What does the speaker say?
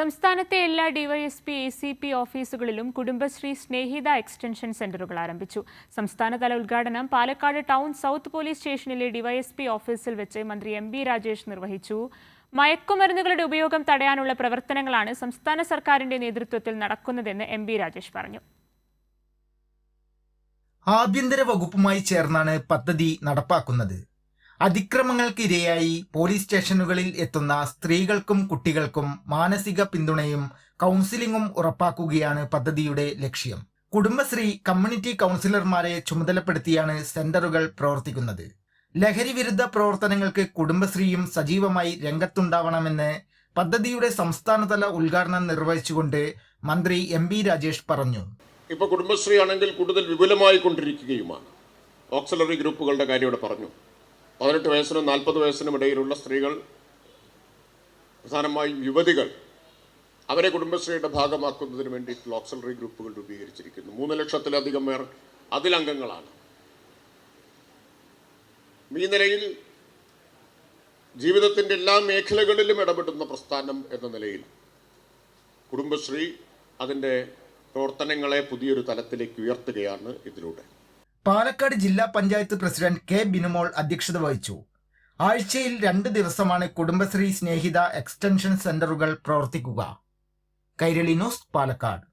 സംസ്ഥാനത്തെ എല്ലാ DYSP A C P ഓഫീസുകളിലും കുടുംബശ്രീ സ്നേഹിത എക്സ്റ്റൻഷൻ സെന്ററുകൾ ആരംഭിച്ചു. സംസ്ഥാനതല ഉദ്ഘാടനം പാലക്കാട് ടൗൺ സൗത്ത് പോലീസ് സ്റ്റേഷനിലെ ഡിവൈഎസ്പി ഓഫീസിൽ വെച്ച് മന്ത്രി എം ബി രാജേഷ് നിർവഹിച്ചു. മയക്കുമരുന്നുകളുടെ ഉപയോഗം തടയാനുള്ള പ്രവർത്തനങ്ങളാണ് സംസ്ഥാന സർക്കാരിന്റെ നേതൃത്വത്തിൽ നടക്കുന്നതെന്ന് എം ബി രാജേഷ് പറഞ്ഞു. ആഭ്യന്തര വകുപ്പുമായി ചേർന്നാണ് പദ്ധതി നടപ്പാക്കുന്നത്. അതിക്രമങ്ങൾക്ക് ഇരയായി പോലീസ് സ്റ്റേഷനുകളിൽ എത്തുന്ന സ്ത്രീകൾക്കും കുട്ടികൾക്കും മാനസിക പിന്തുണയും കൗൺസിലിംഗും ഉറപ്പാക്കുകയാണ് പദ്ധതിയുടെ ലക്ഷ്യം. കുടുംബശ്രീ കമ്മ്യൂണിറ്റി കൗൺസിലർമാരെ ചുമതലപ്പെടുത്തിയാണ് സെന്ററുകൾ പ്രവർത്തിക്കുന്നത്. ലഹരി വിരുദ്ധ പ്രവർത്തനങ്ങൾക്ക് കുടുംബശ്രീയും സജീവമായി രംഗത്തുണ്ടാവണമെന്ന് പദ്ധതിയുടെ സംസ്ഥാനതല ഉദ്ഘാടനം നിർവഹിച്ചുകൊണ്ട് മന്ത്രി എം ബി രാജേഷ് പറഞ്ഞു. ഇപ്പോൾ കുടുംബശ്രീ ആണെങ്കിൽ കൂടുതൽ വിപുലമായി കൊണ്ടിരിക്കുകയുമാണ് ഓക്സിലറി ഗ്രൂപ്പുകളുടെ കാര്യം ഇവിടെ പറഞ്ഞു. പതിനെട്ട് വയസ്സിനും നാൽപ്പത് വയസ്സിനും ഇടയിലുള്ള സ്ത്രീകൾ പ്രധാനമായും യുവതികൾ അവരെ കുടുംബശ്രീയുടെ ഭാഗമാക്കുന്നതിന് വേണ്ടിയിട്ടുള്ള ലോക്സലറി ഗ്രൂപ്പുകൾ രൂപീകരിച്ചിരിക്കുന്നു. മൂന്ന് ലക്ഷത്തിലധികം പേർ അതിലംഗങ്ങളാണ്. ഈ നിലയിൽ ജീവിതത്തിന്റെ എല്ലാ മേഖലകളിലും ഇടപെടുന്ന പ്രസ്ഥാനം എന്ന നിലയിൽ കുടുംബശ്രീ അതിന്റെ പ്രവർത്തനങ്ങളെ പുതിയൊരു തലത്തിലേക്ക് ഉയർത്തുകയാണ് ഇതിലൂടെ. പാലക്കാട് ജില്ലാ പഞ്ചായത്ത് പ്രസിഡന്റ് കെ ബിനുമോൾ അധ്യക്ഷത വഹിച്ചു. ആഴ്ചയിൽ രണ്ട് ദിവസമാണ് കുടുംബശ്രീ സ്നേഹിത എക്സ്റ്റൻഷൻ സെന്ററുകൾ പ്രവർത്തിക്കുക. കൈരളി ന്യൂസ് പാലക്കാട്.